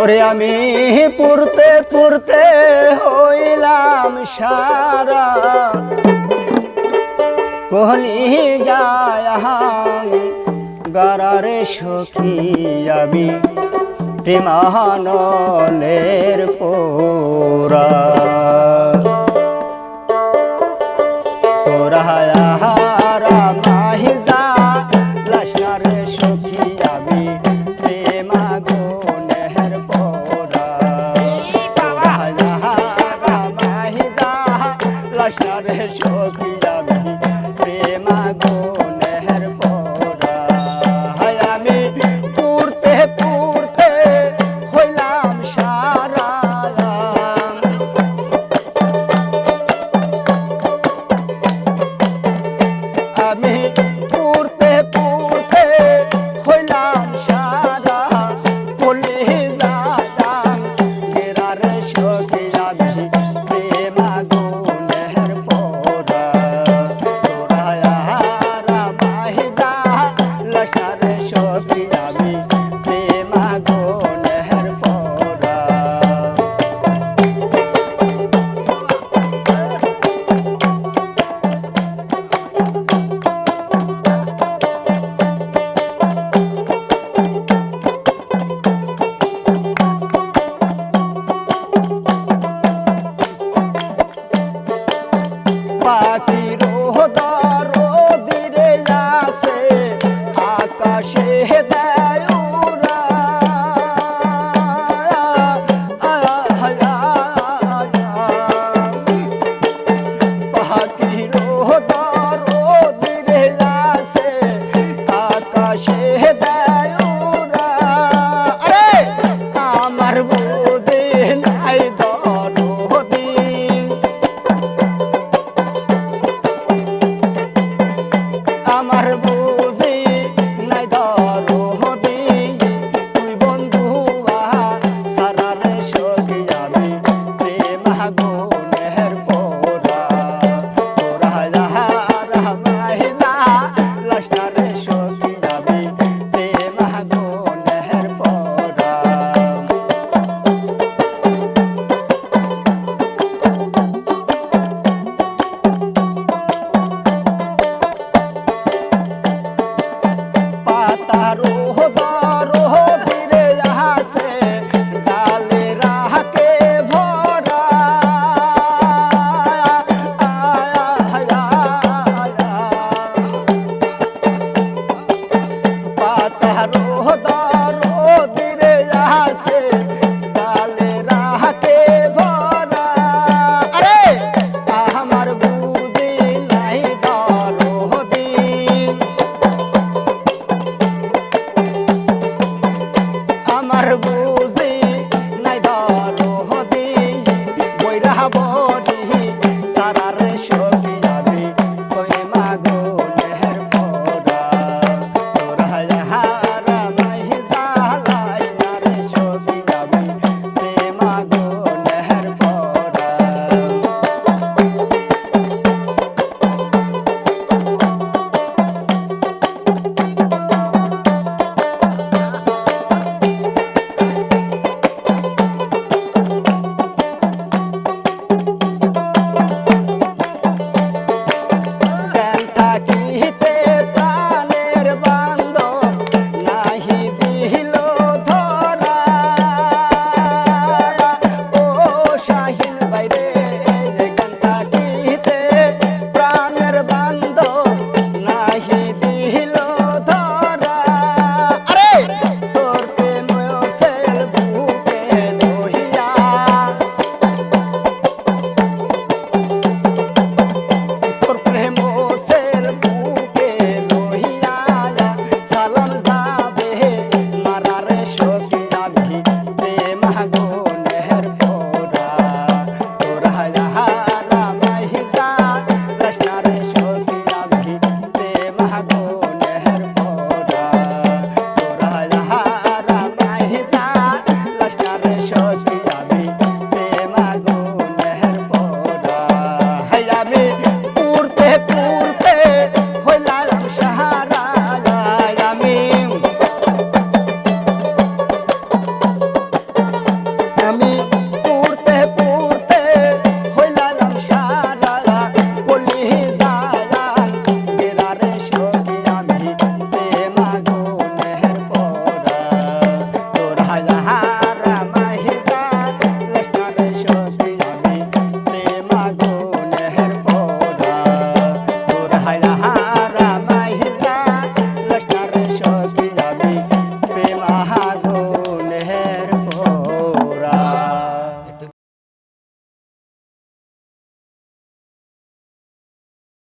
ওরে আমি পুরতে পুরতে হইলাম সারা। কোহলি যায় গারারে সখী আমি প্রেমানলের পোরা i me. পাখি